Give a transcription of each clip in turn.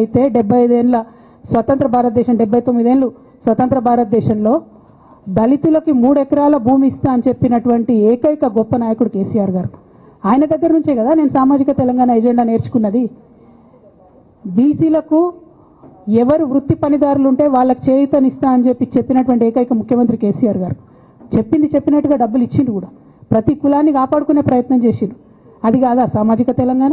అయితే డెబ్బై ఐదేళ్ళ స్వతంత్ర భారతదేశం డెబ్బై తొమ్మిదేళ్ళు స్వతంత్ర భారతదేశంలో దళితులకి మూడు ఎకరాల భూమి ఇస్తా అని చెప్పినటువంటి ఏకైక గొప్ప నాయకుడు కేసీఆర్ గారు. ఆయన దగ్గర నుంచే కదా నేను సామాజిక తెలంగాణ ఎజెండా నేర్చుకున్నది. బీసీలకు ఎవరు వృత్తి పనిదారులు ఉంటే వాళ్ళకి చేయుతనిస్తా అని చెప్పి చెప్పినటువంటి ఏకైక ముఖ్యమంత్రి కేసీఆర్ గారు. చెప్పింది చెప్పినట్టుగా డబ్బులు ఇచ్చిండు కూడా. ప్రతి కులాన్ని కాపాడుకునే ప్రయత్నం చేసిండు. అది కాదా సామాజిక తెలంగాణ?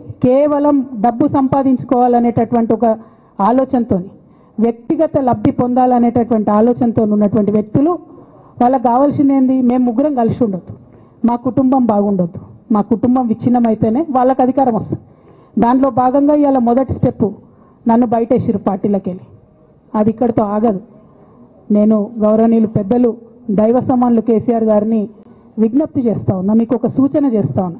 కేవలం డబ్బు సంపాదించుకోవాలనేటటువంటి ఒక ఆలోచనతో వ్యక్తిగత లబ్ధి పొందాలనేటటువంటి ఆలోచనతో ఉన్నటువంటి వ్యక్తులు వాళ్ళకి కావాల్సింది ఏంది? మేము ముగ్గురం కలిసి ఉండొద్దు. మా కుటుంబం బాగుండొద్దు. మా కుటుంబం విచ్ఛిన్నమైతేనే వాళ్ళకి అధికారం వస్తుంది. దాంట్లో భాగంగా ఇవాళ మొదటి స్టెప్ నన్ను బయటేసిరు పార్టీలకు వెళ్ళి అది ఇక్కడితో ఆగదు. నేను గౌరవనీయులు పెద్దలు దైవ సమానులు కేసీఆర్ గారిని విజ్ఞప్తి చేస్తా ఉన్నా మీకు ఒక సూచన చేస్తా ఉన్నా.